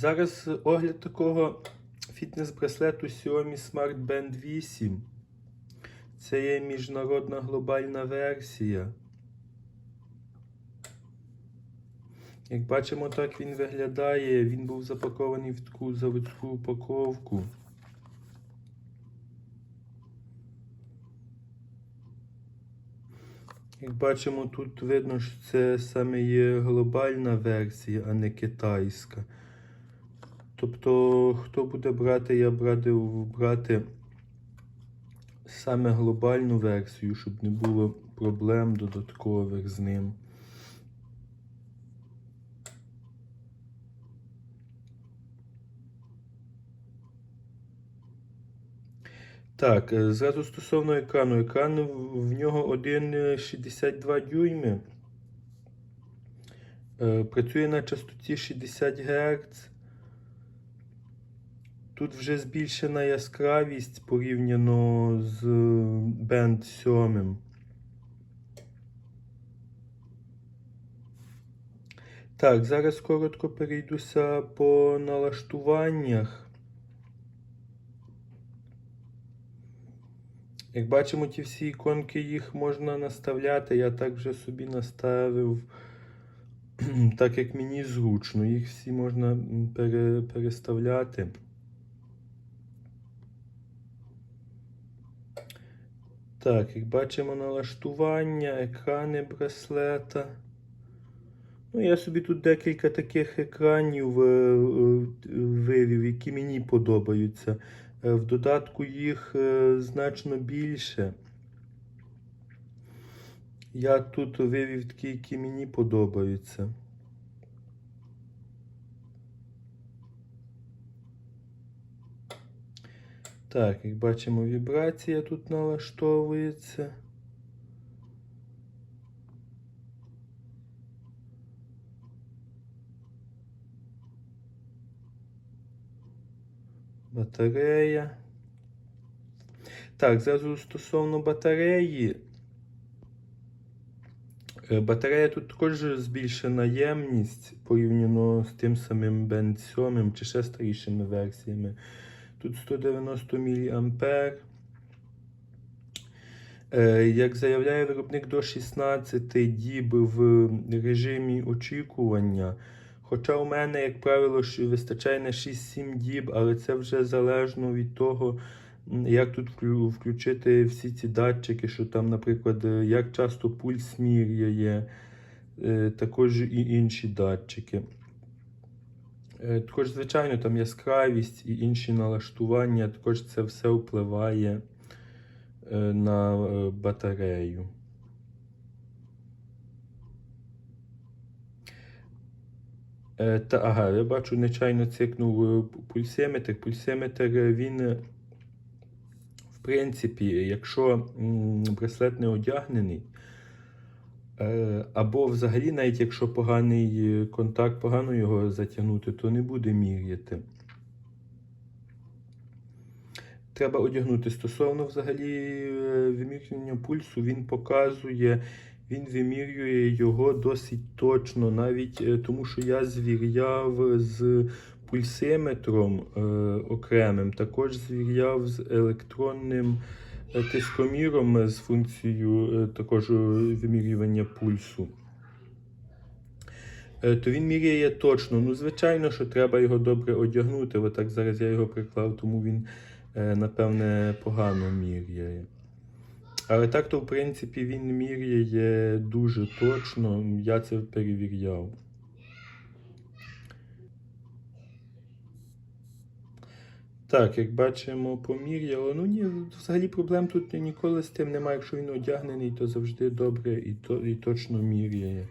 Зараз огляд такого фітнес-браслету Xiaomi Smart Band 8. Це є міжнародна глобальна версія. Як бачимо, так він виглядає. Він був запакований в таку заводську упаковку. Як бачимо, тут видно, що це саме є глобальна версія, а не китайська. Тобто, хто буде брати, я б радив брати саме глобальну версію, щоб не було проблем додаткових з ним. Так, е, зразу стосовно екрану. Екран в нього 1,62 дюйми. Е, Працює на частоті 60 Гц. Тут вже збільшена яскравість порівняно з Band 7. Так, зараз коротко перейдуся по налаштуваннях. Як бачимо, ті всі іконки їх можна наставляти. Я так вже собі наставив, так як мені зручно. Їх всі можна пере, переставляти. Так, як бачимо налаштування, екрани браслета. Ну, я собі тут декілька таких екранів е, е, вивів, які мені подобаються. Е, В додатку їх значно більше. Я тут вивів такі, які мені подобаються. Так, як бачимо, вібрація тут налаштовується. Батарея. Так, зразу стосовно батареї. Е, Батарея тут також збільшена ємність порівняно з тим самим Band 7 чи ще старішими версіями. Тут 190 мА. Е, Як заявляє виробник до 16 діб в режимі очікування. Хоча у мене, як правило, вистачає на 6-7 діб, але це вже залежно від того, як тут включити всі ці датчики, що там, наприклад, е, як часто пульс міряє, е, також і інші датчики. Е, Також, звичайно, там яскравість і інші налаштування, також це все впливає е, на е, батарею. Та, ага, я бачу, нечайно цикнув пульсиметр. Пульсиметр він, в принципі, якщо браслет не одягнений, або взагалі, навіть якщо поганий е, контакт, погано його затягнути, то не буде міряти. Треба одягнути. Стосовно взагалі е, вимірювання пульсу, він показує, він вимірює його досить точно, навіть е, тому що я звіряв з пульсиметром е, окремим, також звіряв з електронним е, тискоміром е, з функцією е, також е, вимірювання пульсу. То він міряє точно. Ну, звичайно, що треба його добре одягнути. Отак зараз я його приклав, тому він, напевне, погано міряє. Але так, то, в принципі, він міряє дуже точно. Я це перевіряв. Так, як бачимо, поміряло. Ну ні, взагалі проблем тут ніколи з тим немає. Якщо він одягнений, то завжди добре і, то, і точно міряє.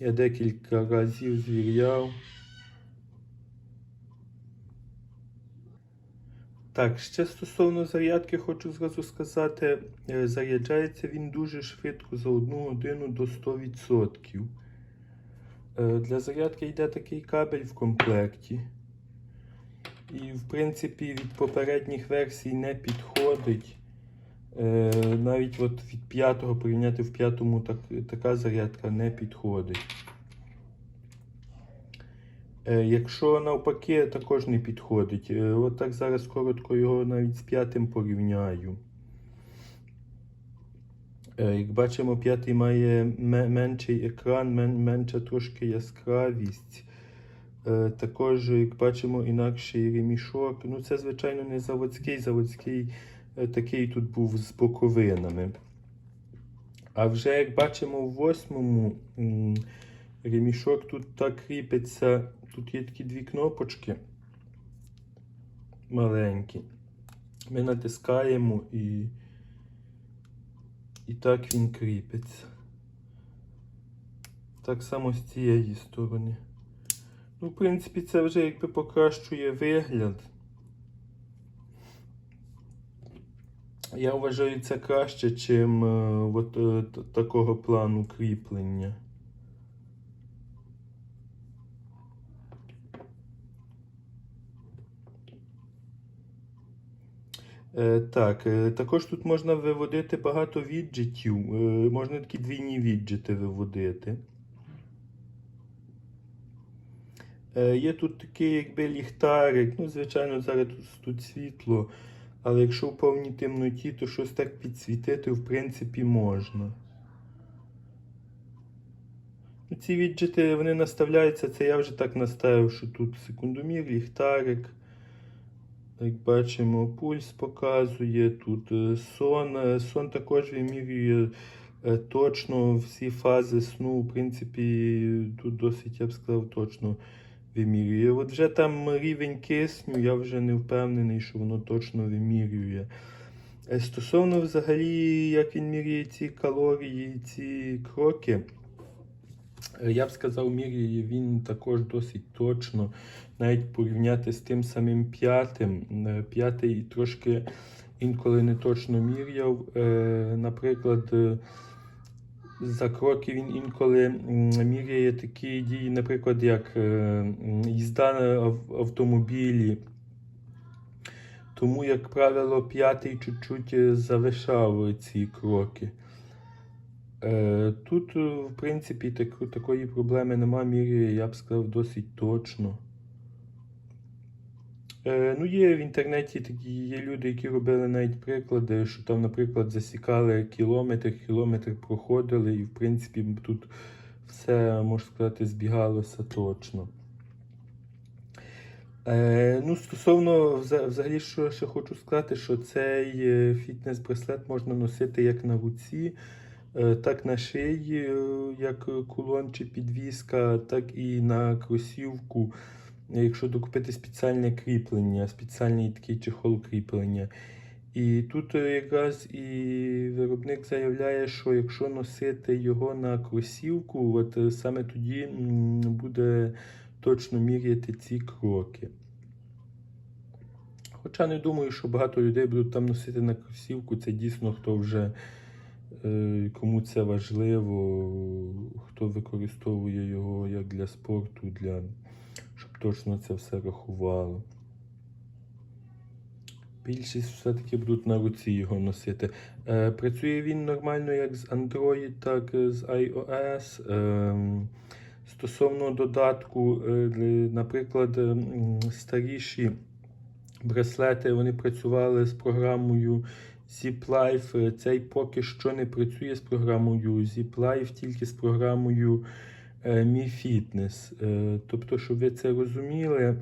Я декілька разів звіряв. Так, ще стосовно зарядки, хочу зразу сказати, е, заряджається він дуже швидко за одну годину до 100%. Е, Для зарядки йде такий кабель в комплекті. І, в принципі, від попередніх версій не підходить. Е, Навіть от від п'ятого порівняти в п'ятому так, така зарядка не підходить. Е, Якщо навпаки, також не підходить. Е, От так зараз коротко його навіть з п'ятим порівняю. Е, Як бачимо, п'ятий має ме- менший екран, мен- менша трошки яскравість. Е, Також, як бачимо, інакший ремішок. Ну, це, звичайно, не заводський. Заводський е, такий тут був з боковинами. А вже як бачимо в восьмому ремішок тут так кріпиться. Тут є такі дві кнопочки маленькі. Ми натискаємо і, і так він кріпиться. Так само з цієї сторони. Ну, в принципі, це вже якби покращує вигляд. Я вважаю це краще, чим е, е, такого плану кріплення. Е, Так, е, також тут можна виводити багато віджитів. Е, Можна такі двійні віджити виводити. Е, Є тут такий якби ліхтарик. Ну, звичайно, зараз тут, тут світло. Але якщо в повній темноті, то щось так підсвітити, в принципі, можна. Ну, Ці віджити вони наставляються, це я вже так наставив, що тут секундомір, ліхтарик. Як бачимо, пульс показує, тут е, сон. Е, Сон також вимірює е, точно всі фази сну. В принципі, тут досить, я б сказав, точно вимірює. От вже там рівень кисню, я вже не впевнений, що воно точно вимірює. Е, Стосовно взагалі, як він міряє ці калорії, ці кроки, е, я б сказав, міряє він також досить точно. Навіть порівняти з тим самим п'ятим. Е, П'ятий трошки інколи не точно міряв. Наприклад, за кроки він інколи міряє такі дії, наприклад, як е, їзда на автомобілі. Тому, як правило, п'ятий чуть-чуть е, завишав ці кроки. Е, Тут, в принципі, такої проблеми нема, міряє, я б сказав, досить точно. Е, Ну, є в інтернеті такі є люди, які робили навіть приклади, що там, наприклад, засікали кілометр, кілометр проходили, і в принципі тут все, можна сказати, збігалося точно. Е, ну, стосовно взагалі, що ще хочу сказати, що цей е, фітнес-браслет можна носити як на руці, е, так на шиї, як кулон чи підвіска, так і на кросівку якщо докупити спеціальне кріплення, спеціальний такий чехол кріплення. І тут е, якраз і виробник заявляє, що якщо носити його на кросівку, от е, саме тоді буде точно міряти ці кроки. Хоча не думаю, що багато людей будуть там носити на кросівку, це дійсно хто вже е, кому це важливо, хто використовує його як для спорту, для точно це все рахувало. Більшість все-таки будуть на руці його носити. Е, працює він нормально як з Android, так і з iOS. Е, стосовно додатку, е, наприклад, м, старіші браслети вони працювали з програмою ZipLife. Е, Цей поки що не працює з програмою ZipLife, тільки з програмою е, Mi Fitness. Е, Тобто, щоб ви це розуміли,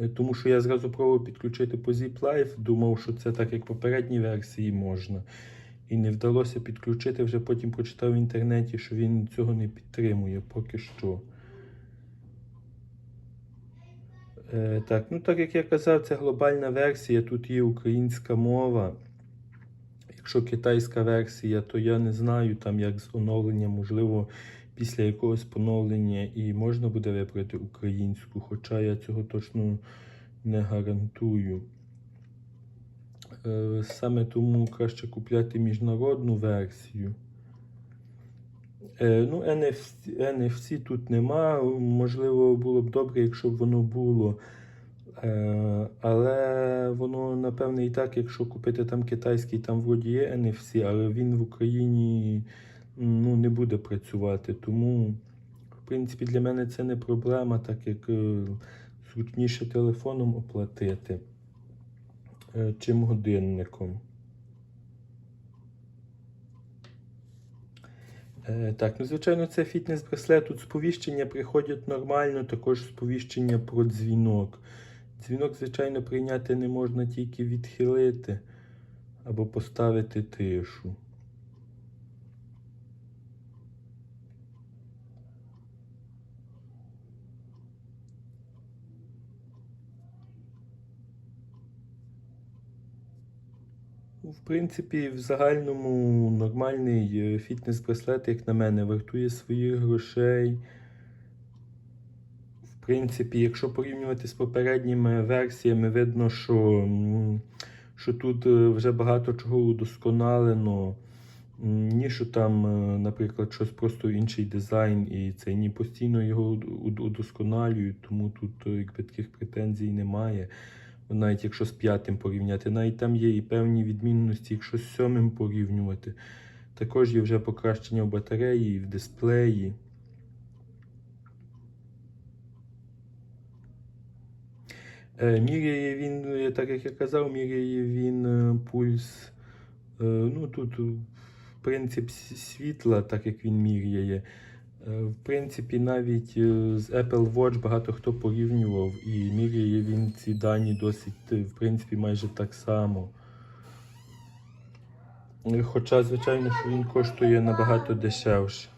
е, тому що я зразу пробував підключити по ZipLife, думав, що це так, як в попередній версії можна. І не вдалося підключити, вже потім прочитав в інтернеті, що він цього не підтримує поки що. Е, так, ну так як я казав, це глобальна версія, тут є українська мова. Якщо китайська версія, то я не знаю там як з оновленням, можливо, після якогось поновлення і можна буде вибрати українську, хоча я цього точно не гарантую. Е, Саме тому краще купляти міжнародну версію. Е, Ну, NFC, NFC тут нема. Можливо, було б добре, якщо б воно було. Е, Але воно, напевне, і так, якщо купити там китайський, там вроді є NFC, але він в Україні ну, не буде працювати. Тому, в принципі, для мене це не проблема, так як е, зручніше телефоном оплатити, е, чим годинником. Е, Так, ну звичайно, це фітнес-браслет. Тут сповіщення приходять нормально, також сповіщення про дзвінок. Дзвінок, звичайно, прийняти не можна тільки відхилити або поставити тишу. Ну, В принципі, в загальному нормальний е, фітнес-браслет, як на мене, вартує своїх грошей. В принципі, якщо порівнювати з попередніми версіями, видно, що, що тут е, вже багато чого удосконалено. Ні, що там, е, наприклад, щось просто інший дизайн, і це ні постійно його уд- уд- удосконалюють, тому тут якби таких претензій немає. Навіть якщо з п'ятим порівняти, навіть там є і певні відмінності, якщо з сьомим порівнювати. Також є вже покращення в батареї, і в дисплеї. Е, Міряє він, так як я казав, міряє він е, пульс. е, Ну, тут принцип світла, так як він міряє. Е, В принципі, навіть е, з Apple Watch багато хто порівнював і міряє він ці дані досить, е, в принципі, майже так само. Хоча, звичайно, що він коштує набагато дешевше.